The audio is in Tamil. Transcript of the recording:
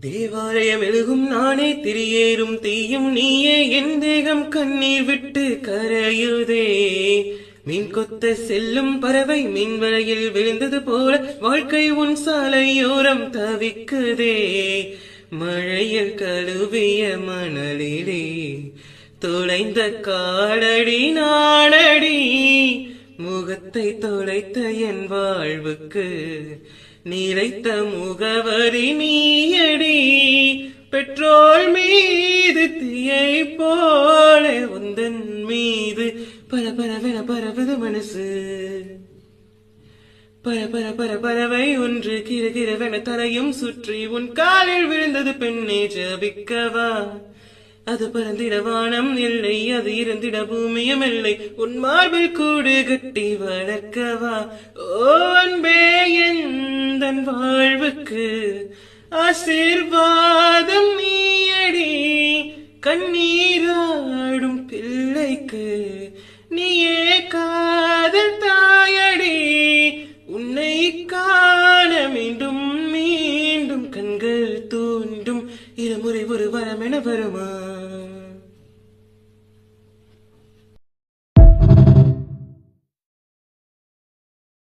தேவாலயம் எழுகும் நானே திரியேறும் தீயும் நீயே என் தேகம் கண்ணீர் விட்டு கரையுதே. மீன் கொத்த செல்லும் பறவை மீன் வலையில் விழுந்தது போல வாழ்க்கை உன் சாலையோரம் தவிக்குதே. மழையில் கழுவிய மணலிலே தொலைந்த காடடி நாடடி முகத்தை தொலைத்த என் வாழ்வுக்கு நிலைத்த முகவரி நீ. பெட்ரோல் மீது தீயை போல உந்தன் மீது. பர பரவென பரவது மனசு. பர பர பர பறவை ஒன்று கிர கிரவென தலையும் சுற்றி உன் காலில் விழுந்தது பெண்ணே ஜபிக்கவா. அது பறந்திட வானம் இல்லை அது இருந்திட பூமியும் இல்லை. உன் மார்பில் கூடு கட்டி வளர்க்கவா. ஓ அன்பே எந்தன் வாழ்வுக்கு ஆசீர்வாதம் கண்ணீராடும் பிள்ளைக்கு நீயே காதல் தாயடி. உன்னை காண மீண்டும் மீண்டும் கண்கள் தூண்டும் இருமுறை ஒரு வரம் என வருமா?